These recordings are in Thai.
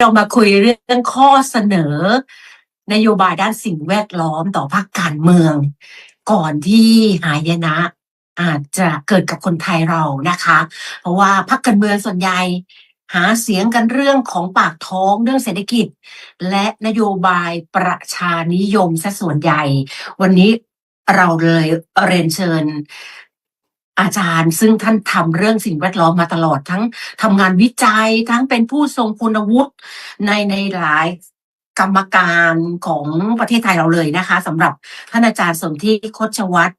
เรามาคุยเรื่องข้อเสนอนโยบายด้านสิ่งแวดล้อมต่อภาคการเมือง ก่อนที่หายนะอาจจะเกิดกับคนไทยเรานะคะ เพราะว่าพรรคการเมืองส่วนใหญ่หาเสียงกันเรื่องของปากท้องเรื่องเศรษฐกิจ และนโยบายประชานิยมซะส่วนใหญ่ วันนี้เราเลยเรียนเชิญ อาจารย์ ซึ่งท่านทำเรื่องสิ่งแวดล้อมมาตลอดทั้งทำงานวิจัยทั้งเป็นผู้ทรงคุณวุฒิในในหลายกรรมการของประเทศไทยเราเลยนะคะสำหรับท่านอาจารย์สมที่โคชวัตร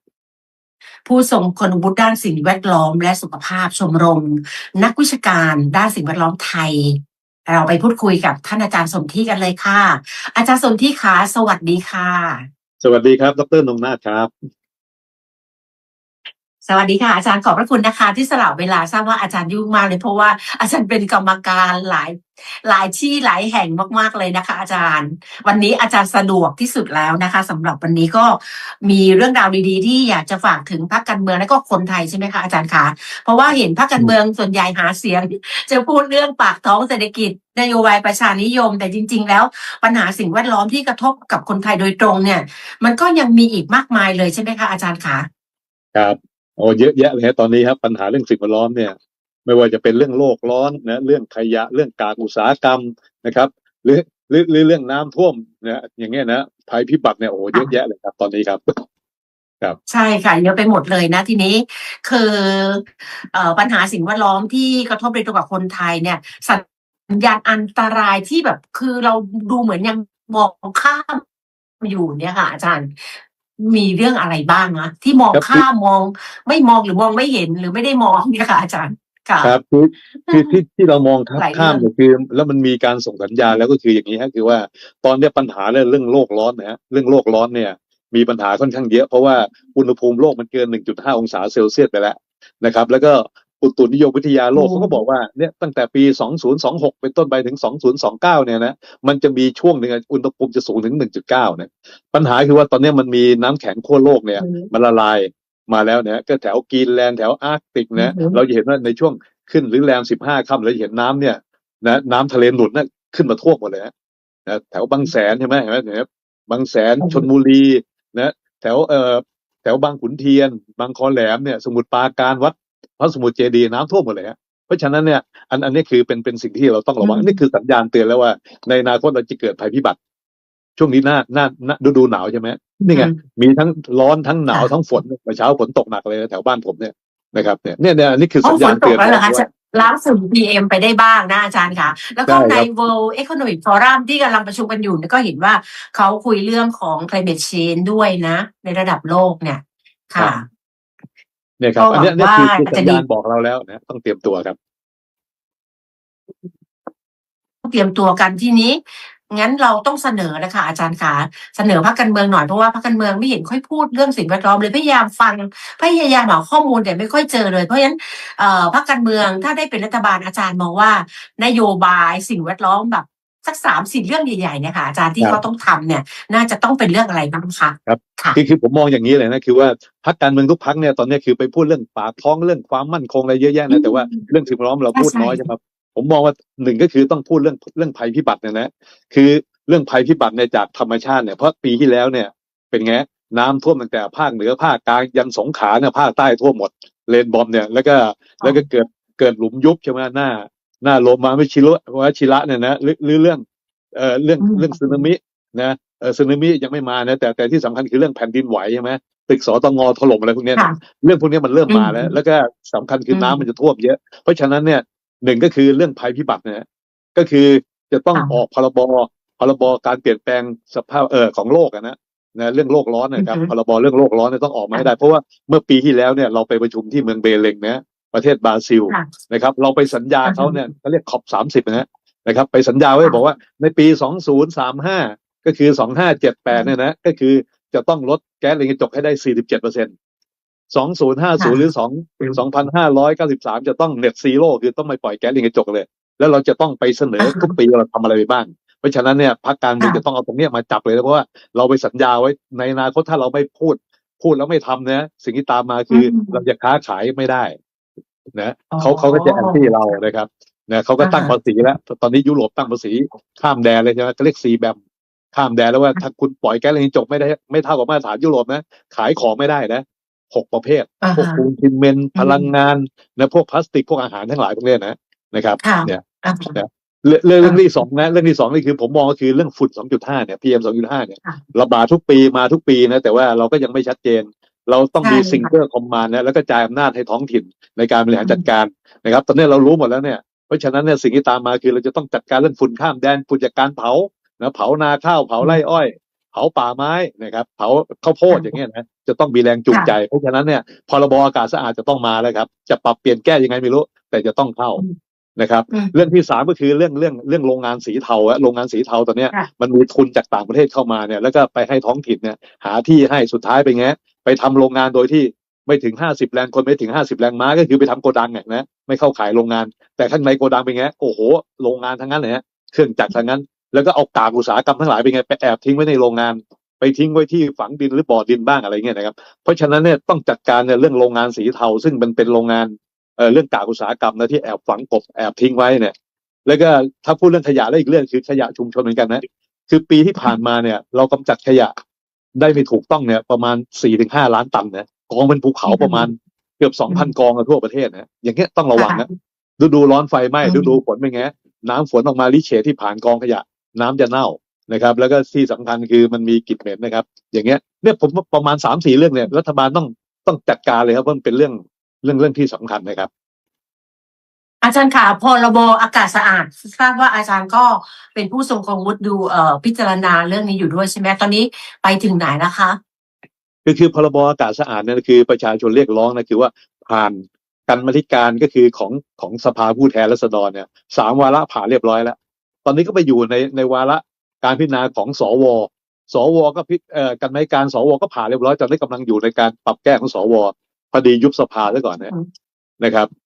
ผู้ทรงคุณวุฒิด้านสิ่งแวดล้อม และสุขภาพชมรม นักวิชาการด้านสิ่งแวดล้อมไทย เราไปพูดคุยกับท่านอาจารย์สมที่กันเลยค่ะ อาจารย์สมที่ขาสวัสดีค่ะ สวัสดีครับ ดรนงนาถครับ สวัสดีค่ะอาจารย์ขอบพระคุณนะคะ ที่สละเวลาทราบว่าอาจารย์ยุ่งมากเลยเพราะว่าอาจารย์เป็นกรรมการหลายหลายที่หลายแห่งมากๆเลยนะคะ อาจารย์ วันนี้อาจารย์สะดวกที่สุดแล้วนะคะสำหรับวันนี้ก็มีเรื่องราวดีๆ ที่อยากจะฝากถึงพรรคการเมืองและก็คนไทยใช่ไหมคะอาจารย์คะเพราะว่าเห็นพรรคการเมืองส่วนใหญ่หาเสียง จะพูดเรื่องปากท้องเศรษฐกิจนโยบายประชานิยม แต่จริง ๆ แล้วปัญหาสิ่งแวดล้อมที่กระทบกับคนไทยโดยตรงเนี่ย มันก็ยังมีอีกมากมายเลยใช่ไหมคะอาจารย์คะครับ โอ้เยอะแยะเลยฮะตอนนี้ครับปัญหาเรื่องสิ่งแวดล้อมเนี่ย ไม่ว่าจะเป็นเรื่องโลกร้อนนะเรื่องขยะเรื่องการอุตสาหกรรมนะครับ หรือหรือหรือเรื่องน้ำท่วมนะอย่างเงี้ยนะภัยพิบัติเนี่ยโอ้เยอะแยะเลยครับ ตอนนี้ครับใช่ค่ะเยอะไปหมดเลยนะทีนี้คือเอ่อปัญหาสิ่งแวดล้อมที่กระทบโดยตรงกับคนไทยเนี่ยสัญญาณอันตรายที่แบบคือเราดูเหมือนยังมองข้ามอยู่เนี่ยค่ะอาจารย์ มีเรื่องอะไรบ้างนะที่มองครับ ข้ามมองไม่มองหรือมองไม่เห็นหรือไม่ได้มองเนี่ยค่ะ อาจารย์ค่ะ ครับคือคือที่ที่เรามองข้ามหลายเรื่อง ข้ามเนี่ยคือ แล้วมันมีการส่งสัญญาณแล้วก็คืออย่างนี้ฮะคือว่าตอนเนี้ยปัญหาเรื่องเรื่องโลกร้อนนะฮะเรื่องโลกร้อนเนี่ย มีปัญหาค่อนข้างเยอะเพราะว่าอุณหภูมิโลกมันเกิน 1.5 องศาเซลเซียสไปแล้วนะครับ แล้วก็ อุตุนิยมวิทยาโลกเขาก็บอกว่าเนี่ยตั้งแต่ปี 2026 เป็นต้นไปถึง 2029 เนี่ยนะมันจะมีช่วงหนึ่งอะอุณหภูมิจะสูงถึง 1.9นะปัญหาคือว่าตอนเนี้ยมันมีน้ำแข็งขั้วโลกเนี่ยอืมมันละลายมาแล้วเนี่ยก็แถวกรีนแลนด์แถวอาร์กติกนะอือฮึเราจะเห็นว่าในช่วงขึ้นหรือแรม 15ค่ำเราจะเห็นน้ำเนี่ยนะน้ำทะเลหนุนน่ะขึ้นมาท่วมหมดเลยฮะนะแถวบางแสนใช่ไหมเห็นไหมเห็นไหมบางแสนชนบุรีนะแถวเอ่อแถวบางขุนเทียน บางคอแหลมเนี่ย สมุทรปราการวัด พระสมุทรเจดีย์น้ำท่วมหมดเลยฮะเพราะฉะนั้นเนี่ยอันอันนี้คือเป็นเป็นสิ่งที่เราต้องระวังอืมนี่คือสัญญาณเตือนแล้วว่า ในอนาคตเราจะเกิดภัยพิบัติ ช่วงนี้หน้าหน้าหน้าฤดูหนาวใช่ไหมนี่ไงอืมมีทั้งร้อนทั้งหนาวค่ะทั้งฝนเมื่อเช้าฝนตกหนักเลยแถวบ้านผมเนี่ยนะครับเนี่ยเนี่ยเนี่ยอันนี้คืออ๋สัอญฝญาณนตเตืกอนแล้วเหรอคะว่าจะล้างฝุ่น PM ไปได้บ้างนะอาจารย์ค่ะ แล้วก็ใช่ครับใน World Economic Forum ที่กำลังประชุมกันอยู่เนี่ยก็เห็นว่าเขาคุยเรื่องของ climate change ด้วยนะ ในระดับโลกเนี่ย ค่ะ เนี่ยครับก็อันเนี้ยหวัเนี่ยงคือว่าคือจะสัญดีญาณบอกเราแล้วนะต้องเตรียมตัวครับเตรียมตัวกันทีนี้ งั้นเราต้องเสนอนะคะอาจารย์คะเสนอพรรคการเมืองหน่อยเพราะว่าพรรคการเมืองไม่เห็นค่อยพูดเรื่องสิ่งแวดล้อมเลยพยายามฟังพยายามหาข้อมูลแต่ไม่ค่อยเจอเลย เพราะฉะนั้นเอ่อพรรคการเมืองถ้าได้เป็นรัฐบาลอาจารย์มองว่า นโยบายสิ่งแวดล้อมแบบ สักสามสี่เรื่องใหญ่ๆเนี่ยค่ะอาจารย์ที่ครับเขาต้องทำเนี่ย น่าจะต้องเป็นเรื่องอะไรบ้างคะครับค่ะคือคือผมมองอย่างนี้เลยนะคือว่าพรรคการเมืองทุกพรรคเนี่ยตอนเนี้ยคือไปพูดเรื่องปากท้องเรื่องความมั่นคงอะไรเยอะแยะอืนะมแต่ว่าเรื่องสิ่งแวดล้อมเราพูดใช่น้อยใช่ไหมครับผมมองว่าหนึ่งก็คือต้องพูดเรื่องเรื่องภัยพิบัติเนี่ยนะคือเรื่องภัยพิบัติเนี่ยจากธรรมชาติเนี่ยเพราะปีที่แล้วเนี่ย เป็นไงน้ำท่วมตั้งแต่ภาคเหนือภาคกลางยันสงขลาเนี่ยภาคใต้ท่วมหมดเลนบอมเนี่ยแล้วก็แล้วก็เกิดเกิดหลุมยุบใช่ไหมหน้า หน้าโลมาไม่ชิระวชิระเนี่ยนะหรือหรือเรื่องเอ่อเรื่องอืมเรื่องสึนามินะเออสึนามิยังไม่มานะแต่แต่ที่สำคัญคือเรื่องแผ่นดินไหวใช่ไหมตึกสตงถล่มอะไรพวกเนี้ยค่ะนะเรื่องพวกเนี้ยมันเริ่มมาแล้วอืมแล้วก็สำคัญคืออมน้ำมันจะท่วมเยอะ เพราะฉะนั้นเนี่ยหนึ่งก็คือเรื่องภัยพิบัตินะก็คือจะต้องค่ะออกพรบพรบการเปลี่ยนแปลงสภาพเออของโลกอะนะนะเรื่องโลกร้อนนะครับอือฮึพรบเรื่องโลกร้อนเนี่ยต้องออกมาให้ได้ เพราะว่าเมื่อปีที่แล้วเนี่ยเราไปประชุมที่เมืองเบเลงนะ ประเทศบราซิลค่ะนะครับ เราไปสัญญาอือฮึเขาเนี่ยเขาเรียกขอบสามสิบนะนะครับ ไปสัญญาไว้ค่ะบอกว่าในปีสองศูนย์สามห้าก็คือสองห้าเจ็ดแปดเนี่ยนะก็คือจะต้องลดแก๊สเรือนกระจกให้ได้สี่สิบเจ็ดเปอร์เซ็นต์สองศูนย์ห้าศูนย์หรือสองสองพันห้าร้อยเก้าสิบสามจะต้องเน็ตซีโร่คือต้องไม่ปล่อยแก๊สเรือนกระจกเลย แล้วเราจะต้องไปเสนออ่าฮะทุกปีว่าเราทำอะไรไปบ้างเพราะฉะนั้นเนี่ยพรรคการเมืองค่ะจะต้องเอาตรงเนี้ยมาจับเลยนะเพราะว่าเราไปสัญญาไว้ในอนาคตถ้าเราไม่พูด พูดแล้วไม่ทำนะสิ่งที่ตามมาคืออมเราจะค้าขายไม่ได้ นะอ๋อเขาเขาก็จะแอนตี้เรานะครับนะเขาก็ตั้งอ่าฮะภาษีแล้ว ตอนนี้ยุโรปตั้งภาษีข้ามแดนเลยใช่ไหมก็เรียกซีแบมข้ามแดนแล้วว่าถ้าคุณปล่อยแก๊สเรือนจกไม่ได้ไม่เท่ากับมาตรฐานยุโรปนะ ขายของไม่ได้นะหกประเภทอ่าพวกฮะปูนซีเมนต์พลังงานนะพวกพลาสติกพวกอาหารทั้งหลายพวกเนี้ยนะนะครับค่ะเนี่ยอ่าเรื่องเรื่องเรื่องอ่าที่สองนะเรื่องที่สองนี่คือผมมองก็คือเรื่องฝุ่น2.5เนี่ย PM 2.5เนี่ยค่ะระบาดทุกปีมาทุกปีนะแต่ว่าเราก็ยังไม่ชัดเจน เราต้องมีใช่ซิงเกิลคอมมานด์นะแล้วก็จ่ายอำนาจให้ท้องถิ่นในการบริหารจัดการนะครับ ตอนนี้เรารู้หมดแล้วเนี่ยเพราะฉะนั้นเนี่ยสิ่งที่ตามมาคือเราจะต้องจัดการเรื่องฝุ่นข้ามแดนฝุ่นจากการเผานะเผานาข้าวเผาไร่อ้อย เผาป่าไม้นะครับ เผาข้าวโพดอย่างเงี้ยนะจะต้องมีแรงจูงใจ เพราะฉะนั้นเนี่ยพรบอากาศสะอาดจะต้องมาแล้วครับ จะปรับเปลี่ยนแก้ยังไงไม่รู้ แต่จะต้องเข้าอืมนะครับอืมเรื่องที่สามก็คือเรื่องเรื่องเรื่องโรงงานสีเทาอะโรงงานสีเทาตอนเนี้ยค่ะมันมีทุนจากต่างประเทศเข้ามาเนี่ยแล้วก็ไปให้ท้องถิ่นเนี่ยหาที่ให้สุดท้ายไปแงะ ไปทำโรงงานโดยที่ไม่ถึงห้าสิบแรงคนไม่ถึงห้าสิบแรงม้าก็คือไปทำโกดังเนี่ยนะไม่เข้าขายโรงงาน แต่ข้างในโกดังเป็นไงโอ้โหโรงงานทั้งนั้นเลยฮะเครื่องจักรทั้งนั้น แล้วก็เอากากอุตสาหกรรมทั้งหลายเป็นไงไปแอบทิ้งไว้ในโรงงาน ไปทิ้งไว้ที่ฝังดินหรือบ่อดินบ้างอะไรเงี้ยนะครับเพราะฉะนั้นเนี่ยต้องจัดการเนี่ยเรื่องโรงงานสีเทาซึ่งมันเป็นโรงงานเอ่อเรื่องกากอุตสาหกรรมนะที่แอบฝังกบแอบทิ้งไว้เนี่ย แล้วก็ถ้าพูดเรื่องขยะแล้วอีกเรื่องคือขยะชุมชนเหมือนกันนะคือปีที่ผ่านมาเนี่ย เรากำจัดขยะ ได้ไม่ถูกต้องเนี่ย ประมาณสี่ถึงห้าล้านตันนะกองเป็นภูเขาประมาณเกือบสองพันกองอะทั่วประเทศนะอย่างเงี้ยต้องระวังนะฤดูร้อนไฟไหม้อืมฤดูฝนเป็นไงน้ำฝนออกมาลิเชที่ผ่านกองขยะ น้ำจะเน่านะครับ แล้วก็ที่สำคัญคือมันมีกลิ่นเหม็นนะครับ อย่างเงี้ยเนี่ยผมว่าประมาณสามสี่เรื่องเนี่ยรัฐบาลต้องต้องจัดการเลยครับเพราะมันเป็นเรื่องเรื่องเรื่องที่สำคัญนะครับ อาจารย์ค่ะพรบอากาศสะอาดทราบว่าอาจารย์ก็เป็นผู้ทรงคุณวุฒิดูเอ่อพิจารณาเรื่องนี้อยู่ด้วยใช่ไหมตอนนี้ไปถึงไหนแล้วคะคือคือพรบอากาศสะอาดเนี่ยคือประชาชนเรียกร้องนะคือว่าผ่านกันมาธิการก็คือของของสภาผู้แทนราษฎรเนี่ยสามวาระผ่านเรียบร้อยแล้ว ตอนนี้ก็ไปอยู่ในในวาระการพิจารณาของสว สวก็พิเอ่อกันมาธิการสวก็ผ่านเรียบร้อยตอนนี้กำลังอยู่ในการปรับแก้ของสวพอดียุบสภาซะก่อนนะอืมนะครับอืม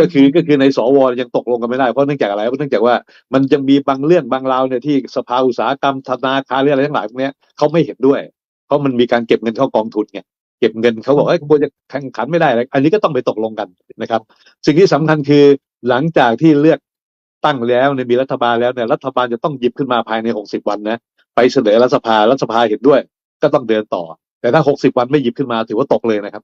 ก็คือก็คือในสวยังตกลงกันไม่ได้เพราะเนื่องจากอะไรเพราะเนื่องจากว่ามันยังมีบางเรื่องบางราวเนี่ยที่สภาอุตสาหกรรมธนาคารหรืออะไรทั้งหลายพวกนี้เขาไม่เห็นด้วย เพราะมันมีการเก็บเงินเข้ากองทุนไงเก็บเงินเขาบอกว่าควรจะแข่งขันไม่ได้เลยอันนี้ก็ต้องไปตกลงกันนะครับ สิ่งที่สำคัญคือหลังจากที่เลือกตั้งแล้วเนี่ยมีรัฐบาลแล้วเนี่ยรัฐบาลจะต้องหยิบขึ้นมาภายใน 60 วันนะไปเสนอรัฐสภารัฐสภาเห็นด้วย ก็ต้องเดินต่อ แต่ถ้า 60 วันไม่หยิบขึ้นมาถือว่าตกเลยนะครับ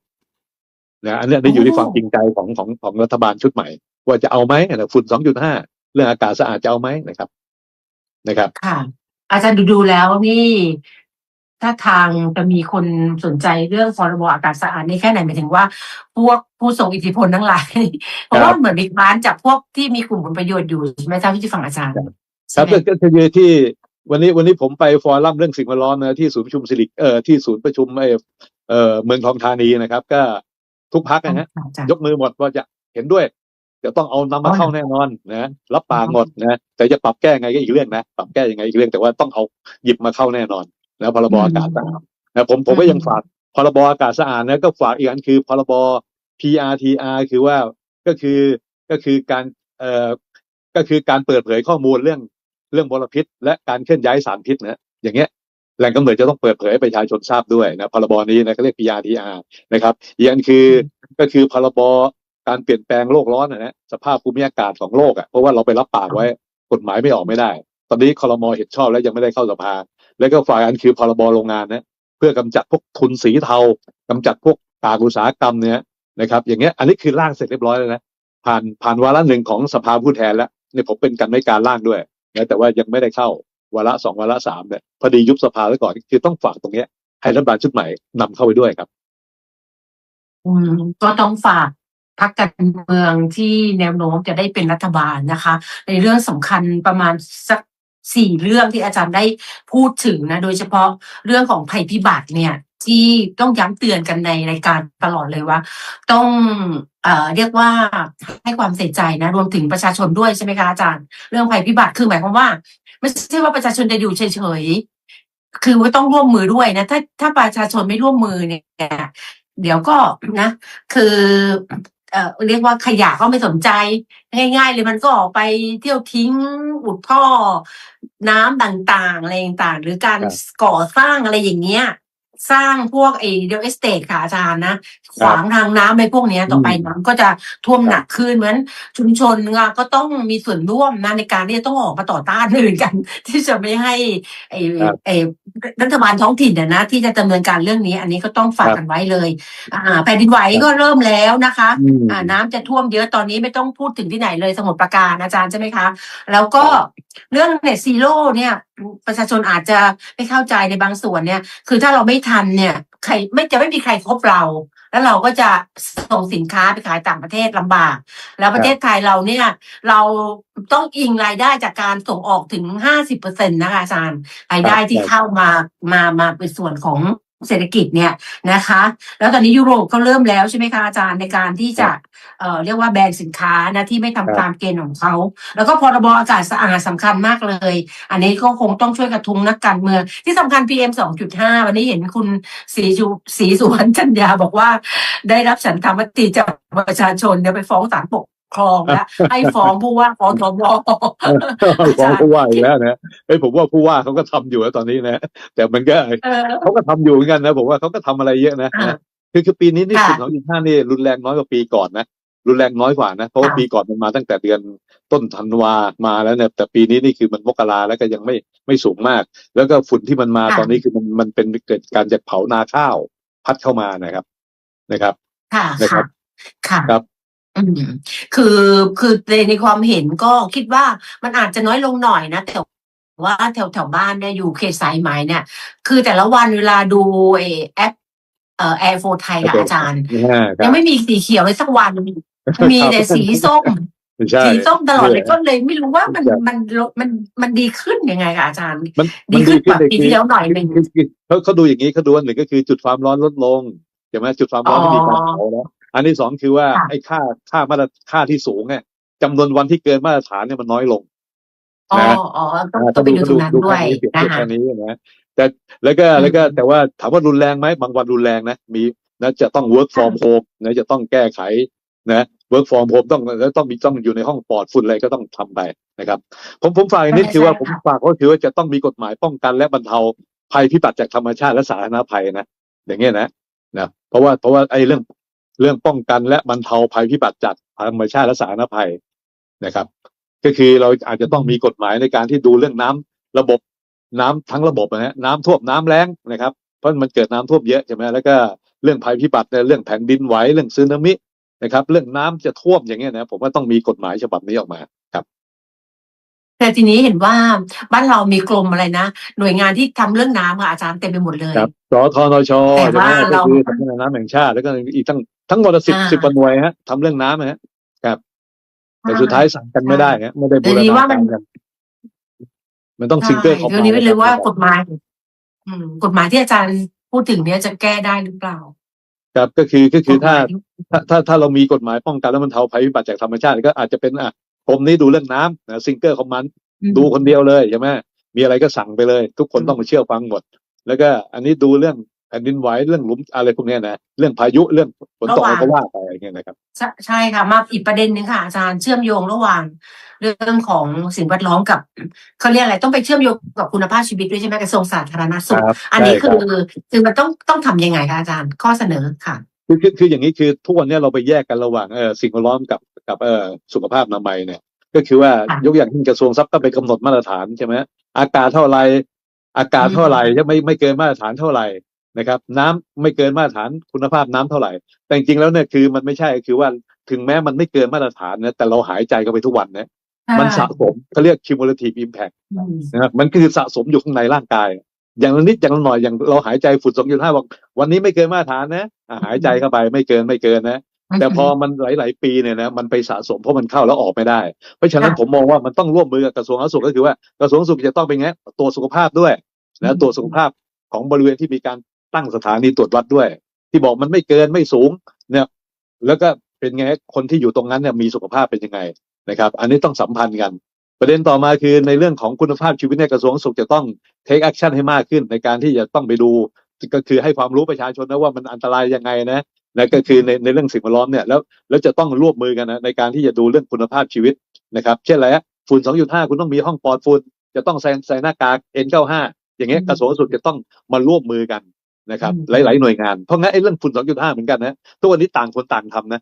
นะอันเนี้ยได้อยู่ที่ความจริงใจของของของรัฐบาลชุดใหม่ ว่าจะเอาไหมนะฝุ่น2.5เรื่องอากาศสะอาดจะเอาไหมนะครับ นะครับ ค่ะ อาจารย์ดูดูๆแล้วนี่ถ้าทางจะมีคนสนใจเรื่องพรบอากาศสะอาดนี่แค่ไหนหมายถึงว่า พวกผู้ทรงอิทธิพลทั้งหลายเพราะว่าเหมือนมีค้านจากพวกที่มีกลุ่มผลประโยชน์อยู่ใช่ไหมทราบที่ฟังอาจารย์ครัใช่บไหมก็ก็คือที่วันนี้วันนี้ผมไปฟอรัมเรื่องสิ่งแวดล้อมนะที่ศูนย์ประชุมสิริเอ่อที่ศูนย์ประชุมเอ่อเอ่อเมืองทองธานีนะครับ ก็ ทุกพักนะฮะอาจารย์ยกมือหมดว่าจะเห็นด้วยจะต้องเอานำมาเข้าแน่นอนนะรับปากหมดนะแต่จะปรับแก้ไงก็อีกเรื่องนะปรับแก้ยังไงอีกเรื่องแต่ว่าต้องเอาหยิบมาเข้าแน่นอนนะพรบอากาศสะอาดนะผมผมก็ยังฝากพรบอากาศสะอาดนะก็ฝากอีกอันคือพรบ PRTR คือว่าก็คือก็คือการเอ่อก็คือการเปิดเผยข้อมูลเรื่องเรื่องมลพิษ และการเคลื่อนย้ายสารพิษนะอย่างเงี้ย แหล่งกำเนิดจะต้องเปิดเผยให้ประชาชนทราบด้วยนะพรบนี้นะก็เรียก PRTR นะครับอีกอันคือก็คือพรบการเปลี่ยนแปลงโลกร้อนนะฮะสภาพภูมิอากาศของโลกอะเพราะว่าเราไปรับปากไว้กฎหมายไม่ออกไม่ได้ ตอนนี้คอรมอเห็นชอบแล้วยังไม่ได้เข้าสภา แล้วก็ฝ่ายอันคือพรบโรงงานนะเพื่อกำจัดพวกทุนสีเทากำจัดพวกกากอุตสาหกรรมเนี่ยนะครับอย่างเงี้ยอันนี้คือร่างเสร็จเรียบร้อยแล้วนะผ่านผ่านวาระหนึ่งของสภาผู้แทนแล้วเนี่ยผมเป็นกันไม่การร่างด้วยนะแต่ว่ายังไม่ได้เข้า วาระสองวาระสามเนี่ยพอดียุบสภาไว้ก่อนคือต้องฝากตรงเนี้ย ให้รัฐบาลชุดใหม่นำเข้าไปด้วยครับ อืมก็ต้องฝากพักการเมืองที่แนวโน้มจะได้เป็นรัฐบาลนะคะ ในเรื่องสำคัญประมาณสักสี่เรื่องที่อาจารย์ได้พูดถึงนะ โดยเฉพาะเรื่องของภัยพิบัติเนี่ยที่ต้องย้ำเตือนกันในรายการตลอดเลยว่า ต้องเอ่อเรียกว่าให้ความใส่ใจนะ รวมถึงประชาชนด้วยใช่ไหมคะอาจารย์ เรื่องภัยพิบัติคือหมายความว่า ไม่ใช่ว่าประชาชนจะอยู่เฉยๆคือว่าต้องร่วมมือด้วยนะ ถ้าถ้าประชาชนไม่ร่วมมือเนี่ยเดี๋ยวก็นะ คือเอ่อเรียกว่าขยะก็ไม่สนใจ ง่าย ๆ เลยมันก็ออกไปเที่ยวทิ้งอุดท่อ น้ำต่างๆอะไรต่างๆหรือการครับก่อสร้างอะไรอย่างเงี้ย สร้างพวกไอ้เดลเอสเตทค่ะอาจารย์นะ ขวางทางน้ำในพวกเนี้ยต่อไปอืมน้ำก็จะท่วมหนักขึ้นเหมือนชุมชนอะก็ต้องมีส่วนร่วมนะในการที่จะต้องออกมาต่อต้านอื่นกัน ที่จะไม่ให้ไอ้ครับไอ้รัฐบาลท้องถิ่นเนี่ยนะ ที่จะดำเนินการเรื่องนี้ อันนี้ก็ต้องฝากครับกันไว้เลย อ่าแผ่นดินไหวก็เริ่มแล้วนะคะอืมอ่าน้ำจะท่วมเยอะตอนนี้ไม่ต้องพูดถึงที่ไหนเลยสมุทรปราการอาจารย์ใช่ไหมคะ แล้วก็เรื่องเน็ตซีโร่เนี่ยประชาชนอาจจะไม่เข้าใจในบางส่วนเนี่ย คือถ้าเราไม่ทันเนี่ย ใครไม่จะไม่มีใครคบเรา แล้วเราก็จะส่งสินค้าไปขายต่างประเทศลำบาก แล้วประเทศไทยเราเนี่ย เราต้องอิงรายได้จากการส่งออกถึงห้าสิบเปอร์เซ็นต์นะคะอาจารย์รายได้ที่เข้ามามามาเป็นส่วนของ เศรษฐกิจเนี่ยนะคะ แล้วตอนนี้ยุโรปก็เริ่มแล้วใช่ไหมคะอาจารย์ในการที่จะเอ่อเรียกว่าแบนสินค้านะที่ไม่ทำครับตามเกณฑ์ของเขา แล้วก็พรบอากาศสะอาดสำคัญมากเลย อันนี้ก็คงต้องช่วยกระทุ้งนักการเมือง ที่สำคัญ PM 2.5 วันนี้เห็นคุณศรีจุศรีสุวรรณจันยาบอกว่า ได้รับฉันทามติจากประชาชนเดี๋ยวไปฟ้องศาลปก ครองแล้วให้ฟ้องผู้ว่าฟ้องทบฟ้องผู้ว่าอีกแล้วนะเอ้ยผมว่าผู้ว่าเขาก็ทำอยู่แล้วตอนนี้นะแต่มันก็เออเขาก็ทำอยู่เหมือนกันนะผมว่าเขาก็ทำอะไรเยอะนะอ่าคือคือปีนี้นี่ค่ะสิบสองจุดห้านี่รุนแรงน้อยกว่าปีก่อนนะรุนแรงน้อยกว่านะเพราะว่าค่ะปีก่อนมันมาตั้งแต่เดือนต้นธันวามาแล้วเนี่ยแต่ปีนี้นี่คือมันมกราแล้วก็ยังไม่ไม่สูงมาก แล้วก็ฝุ่นที่มันมาค่ะตอนนี้คือมันมันเป็นเกิดการจากเผานาข้าวพัดเข้ามานะครับนะครับค่ะนะครัค่ะบค่ะครับ อืม คือ คือในในความเห็นก็คิดว่ามันอาจจะน้อยลงหน่อยนะ แต่ว่าแถวแถวบ้านเนี่ยอยู่เขตสายไหมเนี่ย คือแต่ละวันเวลาดูไอ้แอป เอ่อแอร์โฟไทยกับอาจารย์ อ่าครัยับงไม่มีสีเขียวเลยสักวัน มีแต่สีส้ม ใช่สีส้มตลอดเลยนี่แหละก็เลยไม่รู้ว่ามันใช่มันมันมันดีขึ้นยังไงคะอาจารย์ มันดีมันขึ้ดีนกขึ้นว่าเลยปีคือที่แล้วหน่อยหนึ่งคือคือเขาเขาดูอย่างนี้เขาดูว่าหนึ่งก็คือจุดความร้อนลดลงใช่ไหมจุดความร้อนที่มีการเผาแล้ว อันที่สองคือว่าค่ะไอ้ค่าค่ามาตรค่าที่สูงเนี่ยจำนวนวันที่เกินมาตรฐานเนี่ยมันน้อยลงอ๋อนะอ๋อต้องต้องไปดูตรงนั้นดูด้วยแค่นี้เปรียบนะเทียบคะแค่นี้นะแต่แล้วก็อืมแล้วก็แต่ว่าถามว่ารุนแรงไหมบางวันรุนแรงนะมีนะจะต้อง work from home นะจะต้องแก้ไขนะ work from home ต้องแล้วต้องมีต้องอยู่ในห้องปลอดฝุ่นอะไรก็ต้องทำไปนะครับ ผมผมฝากอีกนิดใช่คือว่าใช่ผมค่ะฝากก็คือว่าจะต้องมีกฎหมายป้องกันและบรรเทาภัยพิบัติจากธรรมชาติและสาธารณภัยนะอย่างเงี้ยนะนะเพราะว่าเพราะว่าไอ้เรื่อง เรื่องป้องกันและบรรเทาภัยพิบัติจากธรรมชาติและสาธารณภัยนะครับ ก็คือเราอาจจะต้องมีกฎหมายในการที่ดูเรื่องน้ำระบบน้ำทั้งระบบนะฮะน้ำท่วมน้ำแล้งนะครับ เพราะมันเกิดน้ำท่วมเยอะใช่ไหมแล้วก็เรื่องภัยพิบัติเนี่ยเรื่องแผ่นดินไหวเรื่องสึนามินะครับ เรื่องน้ำจะท่วมอย่างเงี้ยนะผมว่าต้องมีกฎหมายฉบับนี้ออกมาครับแต่ทีนี้เห็นว่าบ้านเรามีกรมอะไรนะหน่วยงานที่ทำเรื่องน้ำค่ะอาจารย์เต็มไปหมดเลยครับสทนชแต่ใช่ไหมว่าก็เราคือสำนักงานน้ำแห่งชาติแล้วก็อีกทั้ง ทั้งหมดสิบอ่าสิบกว่าหน่วยฮะทำเรื่องน้ำนะฮะครับ แต่สุดท้ายสั่งกันไม่ได้ฮะไม่ได้บูรเดี๋ยวนี้ณาว่ามักานรกัน มันต้องใช่ซิงเกิลคอมเรื่องนี้ไม่รู้ว่ากฎหมายอืมกฎหมายที่อาจารย์พูดถึงเนี้ยจะแก้ได้หรือเปล่า ครับก็คือก็คือกฎหถ้ามายที่ถ้าถ้าถ้าเรามีกฎหมายป้องกันและบรรเทาภัยพิบัติจากธรรมชาติก็อาจจะเป็นอะกรมนี้ดูเรื่องน้ำนะซิงเกิลคอมมันอืมดูคนเดียวเลยใช่ไหมมีอะไรก็สั่งไปเลย ทุกคนอืมต้องมาเชื่อฟังหมด แล้วก็อันนี้ดูเรื่อง แผ่นดินไหวเรื่องหลุมอะไรพวกเนี้ยนะเรื่องพายุเรื่องฝนตกอะไรก็ว่าไปอะไรเงี้ยนะครับใช่ใช่ค่ะมาอีกประเด็นหนึ่งค่ะอาจารย์เชื่อมโยงระหว่าง เรื่องของสิ่งแวดล้อมกับเขาเรียกอะไรต้องไปเชื่อมโยงกับคุณภาพชีวิตด้วยใช่ไหมกระทรวงสาธารณสุขครับอันนี้ใช่คืรัอบคือมันต้องต้องทำยังไงคะอาจารย์ข้อเสนอค่ะคือคือคืออย่างนี้คือทุกวันเนี้ยเราไปแยกกันระหว่างเออสิ่งแวดล้อมกับกับเออสุขภาพอนามัยเนี่ย ก็คือว่าค่ะยกอย่างเช่นกระทรวงทรัพย์ก็ไปกำหนดมาตรฐานใช่ไหมอากาศเท่าไหรอากาศเท่าไหร่จะไม่ไม่เกินมาตรฐานเท่าไหร่ นะครับ น้ำไม่เกินมาตรฐานคุณภาพน้ำเท่าไหร่ แต่จริงๆแล้วเนี่ยคือมันไม่ใช่คือว่าถึงแม้มันไม่เกินมาตรฐานนะแต่เราหายใจกันไปทุกวันนะมันสะสมเขาเรียก cumulative impact อืมนะครับมันคือสะสมอยู่ข้างในร่างกาย อย่างละนิดอย่างละหน่อยอย่างเราหายใจฝุ่นสองจุดห้าบอกวันนี้ไม่เกินมาตรฐานนะอะหายใจเข้าไปไม่เกินไม่เกินนะ แต่พอมันหลาย ๆ ปีเนี่ยนะมันไปสะสมเพราะมันเข้าแล้วออกไม่ได้ เพราะฉะนั้นค่ะผมมองว่ามันต้องร่วมมือกับกระทรวงสาธารณสุขก็คือว่ากระทรวงสาธารณสุขจะต้องเป็นไงตัวจสุขภาพด้วยอืนะมตัวจสุขภาพของบริเวณที่มีการ ตั้งสถานีตรวจวัดด้วย ที่บอกมันไม่เกินไม่สูงเนี่ยแล้วก็เป็นไงคนที่อยู่ตรงนั้นเนี่ยมีสุขภาพเป็นยังไงนะครับ อันนี้ต้องสัมพันธ์กัน ประเด็นต่อมาคือในเรื่องของคุณภาพชีวิตในยกระทรวงสาธารณสุขจะต้อง take action ให้มากขึ้น ในการที่จะต้องไปดูก็คือให้ความรู้ประชาชนนะว่ามันอันตรายยังไงนะนะก็คือในในเรื่องสิ่งแวดล้อมเนี่ยแล้วแล้วจะต้องร่วมมือกันนะในการที่จะดูเรื่องคุณภาพชีวิตนะครับ เช่นอะไรฮะฝุ่น 2.5 คุณต้องมีห้องปลอดฝุ่นจะต้องใส่ใส่หน้ากาก N95 อย่างเงี้ยอืมกระทรวงสาธารณสุขจะต้องมาร่วมมือกัน นะครับอืมหลาย ๆ หน่วยงานเพราะงั้นไอ้เรื่องฝุ่น 2.5 เหมือนกันนะทุกวันนี้ต่างคนต่างทำนะ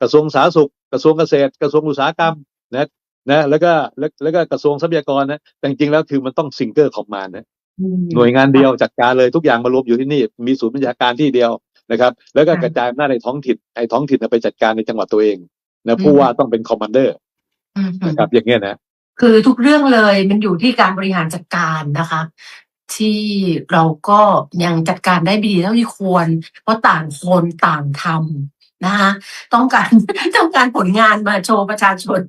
กระทรวงสาธารณสุขกระทรวงเกษตร กระทรวงอุตสาหกรรมนะนะแล้วก็แล้วแล้วก็กระทรวงทรัพยากรนะแต่จริงๆแล้วคือมันต้องซิงเกอร์คอมมานนะอืมหน่วยงานเดียวจัดการเลยทุกอย่างมารวมอยู่ที่นี่ มีศูนย์บัญชาการที่เดียวนะครับ แล้วก็ค่ะกระจายอำนาจในท้องถิ่นไอ้ท้องถิ่นน่ะไปจัดการในจังหวัดตัวเองนะอืมผู้ว่าต้องเป็นคอมมานเดอร์อืมนะครับอย่างเงี้ยนะคือทุกเรื่องเลยมันอยู่ที่การบริหารจัดการนะคะ ที่เราก็ยังจัดการได้ไม่ดีเท่าที่ควร เพราะต่างคนต่างทำนะคะต้องการต้องการผลงานมาโชว์ประชาชน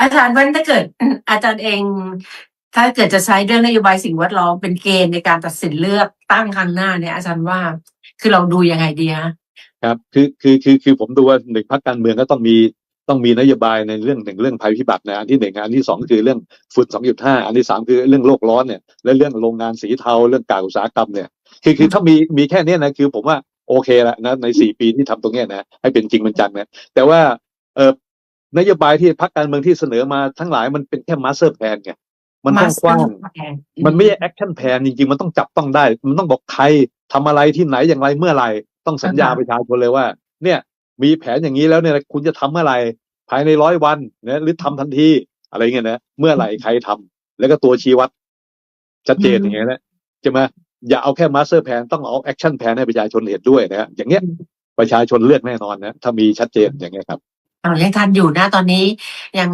อาจารย์ว่าถ้าเกิดอาจารย์เอง ถ้าเกิดจะใช้เรื่องนโยบายสิ่งแวดล้อมเป็นเกณฑ์ในการตัดสินเลือกตั้งครั้งหน้าเนี่ย อาจารย์ว่าคือเราดูยังไงดีฮะครับคือคือคือคือผมดูว่าหนึ่งพรรคการเมืองก็ต้องมี ต้องมีนโยบายในเรื่องหนึ่งเรื่องภัยพิบัตินะอันที่หนึ่งอันที่สองคือเรื่องฝุ่นสองจุดห้าอันที่สามคือเรื่องโลกร้อนเนี่ยและเรื่องโรงงานสีเทาเรื่องการอุตสาหกรรมเนี่ยคือคือถ้ามีมีแค่เนี้ยนะคือผมว่าโอเคละนะในสี่ปีที่ทำตรงเนี้ยนะให้เป็นจริงเป็นจังนะแต่ว่าเออนโยบายที่พรรคการเมืองที่เสนอมาทั้งหลายมันเป็นแค่มาสเตอร์แพลนไงมันต้องกว้างมันไม่ใช่แอคชั่นแพลนจริงๆ มันต้องจับต้องได้ มันต้องบอกใครทำอะไรที่ไหนอย่างไรเมื่อไหร่ต้องสัญญาอ่าฮะประชาชนเลยว่า เนี่ย มีแผนอย่างนี้แล้วเนี่ยคุณจะทำเมื่อไหร่ภายในร้อยวันนะหรือทำทันทีอะไรเงี้ยนะเมื่อไหร่ใครทำแล้วก็ตัวชี้วัด ชัดเจนอย่างเงี้ยนะใช่ไหมอย่าเอาแค่มาสเตอร์แพลนต้องเอาแอคชั่นแพลนให้ประชาชนเห็นด้วยนะฮะอย่างเงี้ยประชาชนเลือกแน่นอนนะถ้ามีชัดเจนอย่างเงี้ยครับ เรายังทันอยู่นะตอนนี้ยัง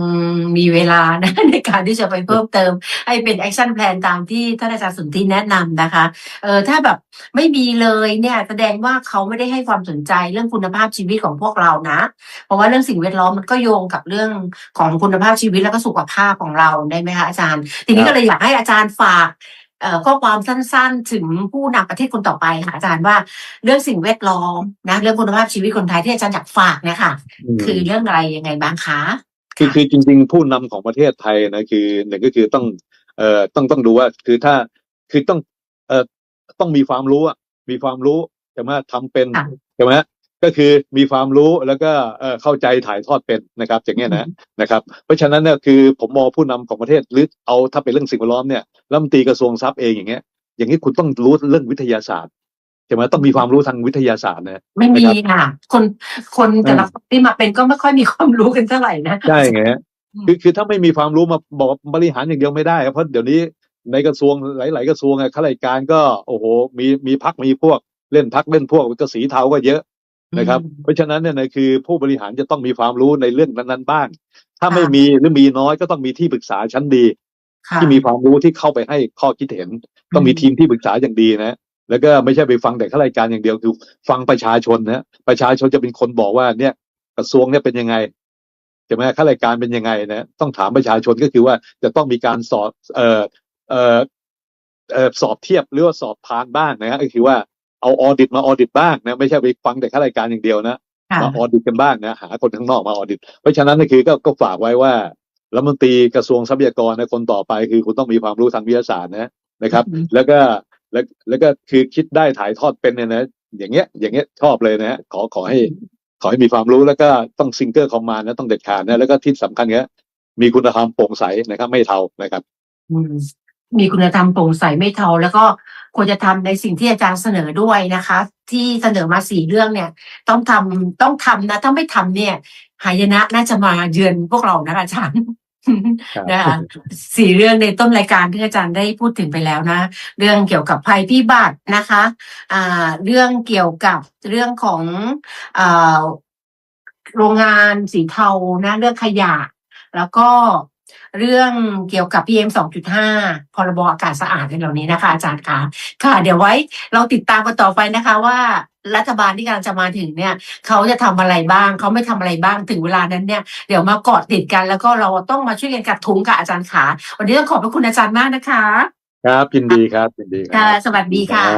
มีเวลานะในการที่จะไปเพิ่มเติม ให้เป็นแอคชั่นแพลนตามที่ท่านอาจารย์สุนทรีแนะนำนะคะเออถ้าแบบไม่มีเลยเนี่ยแสดงว่าเขาไม่ได้ให้ความสนใจเรื่องคุณภาพชีวิตของพวกเรานะ เพราะว่าเรื่องสิ่งแวดล้อมมันก็โยงกับเรื่องของคุณภาพชีวิตแล้วก็สุขภาพของเราได้ไหมคะอาจารย์ ทีนี้ก็เลยอยากให้อาจารย์ฝาก ข้อความสั้นๆ ถึงผู้นำประเทศคนต่อไปค่ะอาจารย์ว่าเรื่องสิ่งแวดล้อมนะเรื่องคุณภาพชีวิตคนไทยที่อาจารย์อยากฝากเนี่ยค่ะคือเรื่องอะไรยังไงบ้างคะคือคือจริง ๆ ผู้นำของประเทศไทยนะคือหนึ่งก็คือต้องเอ่อต้องต้องดูว่าคือถ้าคือต้องเอ่อต้องมีความรู้อะมีความรู้ใช่ไหมทำเป็นค่ะใช่ไหม ก็คือมีความรู้แล้วก็เอ่อเข้าใจถ่ายทอดเป็นนะครับอย่างเงี้ยนะนะครับเพราะฉะนั้นเนี่ยคือผมมองผู้นำของประเทศหรือเอาถ้าเป็นเรื่องสิ่งแวดล้อมเนี่ยรัฐมนตรีกระทรวงทรัพย์เองอย่างเงี้ยอย่างนี้คุณต้องรู้เรื่องวิทยาศาสตร์ใช่ไหมต้องมีความรู้ทางวิทยาศาสตร์นะไม่มีนะครับค่ะ คนคนแต่ละคนที่มาเป็นก็ไม่ค่อยมีความรู้กันเท่าไหร่นะใช่ไงฮะอืมคือคือถ้าไม่มีความรู้มาบอกว่าบริหารอย่างเดียวไม่ได้ครับเพราะเดี๋ยวนี้ในกระทรวงหลาย ๆ กระทรวงอะข้าราชการก็โอ้โหมีมีพักมีพวกเล่นพักเล่นพวกก็สีเทาก็เยอะ นะครับ เพราะฉะนั้นเนี่ยนะคือผู้บริหารจะต้องมีความรู้ในเรื่องนั้นๆบ้าง ถ้าไม่มีหรือมีน้อยก็ต้องมีที่ปรึกษาชั้นดีค่ะที่มีความรู้ที่เข้าไปให้ข้อคิดเห็น ต้องมีทีมที่ปรึกษาอย่างดีนะแล้วก็ไม่ใช่ไปฟังแต่ข้าราชการอย่างเดียวคือฟังประชาชนนะประชาชนจะเป็นคนบอกว่าเนี่ยกระทรวงเนี่ยเป็นยังไงใช่ไหมข้าราชการเป็นยังไงนะต้องถามประชาชนก็คือว่าจะต้องมีการสอบเอ่อเอ่อเอ่อสอบเทียบหรือว่าสอบทานบ้างนะฮะก็คือว่า เอาออดิตมาออดิตบ้างนะไม่ใช่ไปฟังแต่ข้าราชการอย่างเดียวนะค่ะมาออดิตกันบ้างนะหาคนข้างนอกมาออดิต เพราะฉะนั้นก็คือก็ก็ฝากไว้ว่ารัฐมนตรีกระทรวงทรัพยากรนะคนต่อไปคือคุณต้องมีความรู้ทางวิทยาศาสตร์นะนะครับอืมแล้วก็แล้วแล้วก็คือคิดได้ถ่ายทอดเป็นเนี่ยนะอย่างเงี้ยอย่างเงี้ยชอบเลยนะฮะขอขอให้ ขอให้มีความรู้แล้วก็ต้องซิงเกิลคอมมานด์นะต้องเด็ดขาดนะแล้วก็ที่สำคัญเนี้ยมีคุณธรรมโปร่งใสนะครับ ไม่เทานะครับอื มมีคุณธรรมโปร่งใสไม่เทาแล้วก็ควรจะทำในสิ่งที่อาจารย์เสนอด้วยนะคะ ที่เสนอมาสี่เรื่องเนี่ย ต้องทำต้องทำนะ ถ้าไม่ทำเนี่ย หายนะน่าจะมาเยือนพวกเรานะคะอาจารย์ครับนะคะสี่เรื่องในต้นรายการที่อาจารย์ได้พูดถึงไปแล้วนะ เรื่องเกี่ยวกับภัยพิบัตินะคะอ่าเรื่องเกี่ยวกับเรื่องของอ่าโรงงานสีเทานะ เรื่องขยะ แล้วก็ เรื่องเกี่ยวกับ PM 2.5 พรบอากาศสะอาดในเหล่านี้นะคะ อาจารย์คะค่ะ เดี๋ยวไว้เราติดตามกันต่อไปนะคะว่ารัฐบาลที่กำลังจะมาถึงเนี่ยเขาจะทำอะไรบ้าง เขาไม่ทำอะไรบ้างถึงเวลานั้นเนี่ยเดี๋ยวมาเกาะติดกันแล้วก็เราต้องมาช่วยกันกัดทุ้งค่ะอาจารย์ขาวันนี้ต้องขอบพระคุณอาจารย์มากนะคะ ครับยินดีครับยินดีครัค่ะบสวัสดีค่ะ